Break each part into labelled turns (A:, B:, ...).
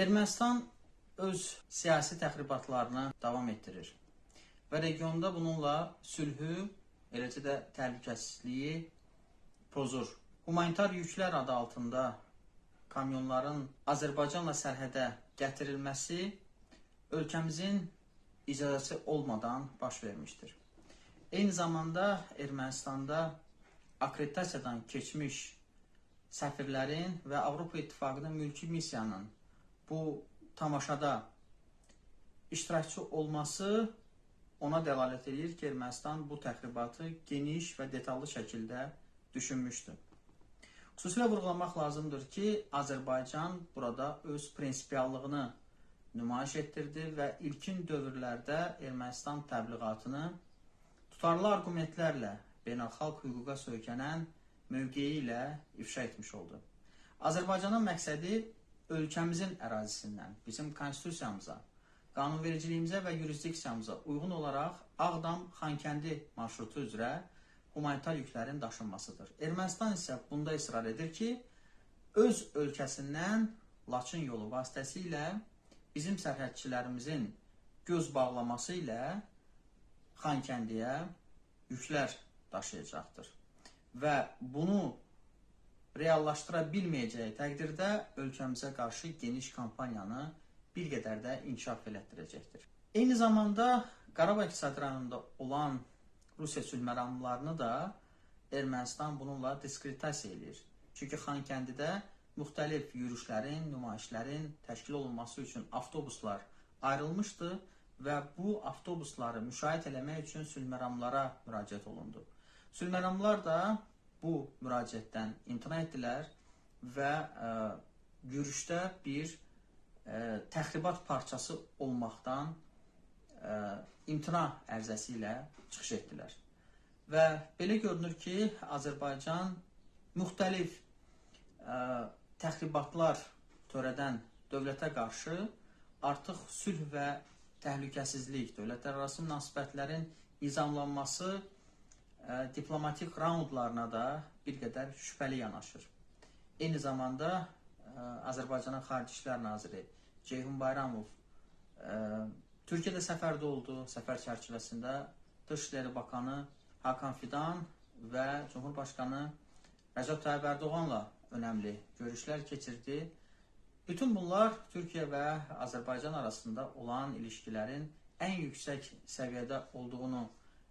A: Ermənistan öz siyasi təxribatlarını davam etdirir və regionda bununla sülhü, eləcə də təhlükəsizliyi pozur. Humanitar yüklər adı altında kamyonların Azərbaycanla sərhədə gətirilməsi ölkəmizin icazəsi olmadan baş vermişdir. Eyni zamanda Ermənistanda akkreditasiyadan keçmiş səfirlərin və Avropa İttifaqının mülki missiyanın bu tamaşada iştirakçı olması ona dəlalət edir ki, Ermənistan bu təxribatı geniş və detallı şəkildə düşünmüşdür. Xüsusilə vurğulamaq lazımdır ki, Azərbaycan burada öz prinsipiallığını nümayiş etdirdi və ilkin dövrlərdə Ermənistan təbliğatını tutarlı arqumentlərlə beynəlxalq hüquqa söykənən mövqeyi ilə ifşa etmiş oldu. Azərbaycanın məqsədi ölkəmizin ərazisindən bizim konstitusiyamıza, qanunvericiliyimizə və yurisdiksiyamıza uyğun olaraq Ağdam Xankəndi marşrutu üzrə humanitar yüklərin daşınmasıdır. Ermənistan isə bunda israr edir ki, öz ölkəsindən Laçın yolu vasitəsilə bizim sərhədçilərimizin göz bağlaması ilə Xankəndiyə yüklər daşıyacaqdır. Və bunu reallaşdıra bilməyəcəyi təqdirdə ölkəmizə qarşı geniş kampaniyanı bir qədər də inkişaf elətdirəcəkdir. Eyni zamanda Qarabağ iqtisadi rayonunda olan Rusiya sülhməramlarını da Ermənistan bununla diskreditasiya eləyir. Çünki Xankəndidə müxtəlif yürüşlərin, nümayişlərin təşkil olunması üçün avtobuslar ayrılmışdı və bu avtobusları müşahidə eləmək üçün sülhməramlara müraciət olundu. Sülhməramlar da bu müraciətdən imtina etdilər və ə, yürüşdə bir ə, təxribat parçası olmaqdan ə, imtina ərizəsi ilə çıxış etdilər. Və belə görünür ki, Azərbaycan müxtəlif ə, təxribatlar törədən dövlətə qarşı artıq sülh və təhlükəsizlik, dövlətlərarası münasibətlərin nizamlanması diplomatik raundlarına da bir qədər şübhəli yanaşır. Eyni zamanda Azərbaycanın Xarici İşlər Naziri Ceyhun Bayramov Türkiyədə səfərdə oldu. Səfər çərçivəsində Dışişləri Bakanı Hakan Fidan və Cumhurbaşqanı Rəcəb Tayyib Ərdoğanla önəmli görüşlər keçirdi. Bütün bunlar Türkiyə və Azərbaycan arasında olan ilişkilərin ən yüksək səviyyədə olduğunu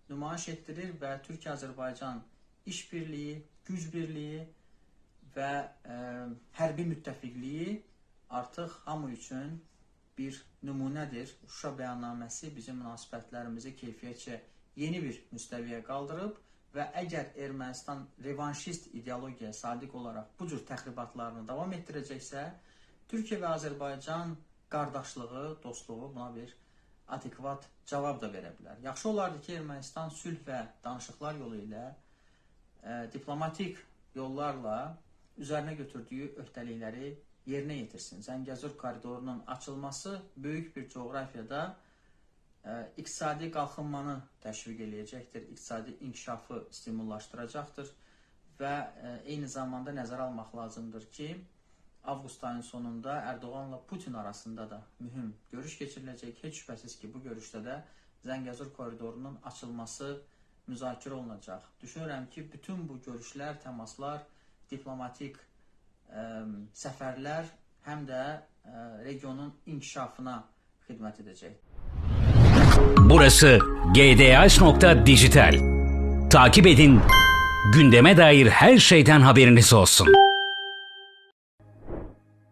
A: nümayiş etdirir və Türkiyə-Azərbaycan işbirliyi, güc birliyi və ə, hərbi müttəfiqliyi artıq hamı üçün bir nümunədir. Şuşa bəyannaməsi bizim münasibətlərimizi keyfiyyətcə yeni bir müstəviyə qaldırıb və əgər Ermənistan revanşist ideologiyaya sadiq olaraq bu cür təxribatlarını davam etdirəcəksə, Türkiyə və Azərbaycan qardaşlığı, dostluğu buna bir adekvat cavab da verə bilər. Yaxşı olardı ki, Ermənistan sülh və danışıqlar yolu ilə e, diplomatik yollarla üzərinə götürdüyü öhdəlikləri yerinə yetirsin. Zəngəzur koridorunun açılması böyük bir coğrafiyada e, iqtisadi qalxınmanı təşviq eləyəcəkdir, iqtisadi inkişafı stimullaşdıracaqdır və e, eyni zamanda nəzərə almaq lazımdır ki, avqust ayının sonunda Ərdoğanla Putin arasında da mühüm görüş keçiriləcək. Heç şübhəsiz ki, bu görüşdə də Zəngəzur koridorunun açılması müzakirə olunacaq. Düşünürəm ki, bütün bu görüşlər, təmaslar, diplomatik ə, səfərlər həm də ə, regionun inkişafına xidmət edəcək.
B: Burası gdh.dijital. Takip edin. Gündeme dair her şeyden haberiniz olsun.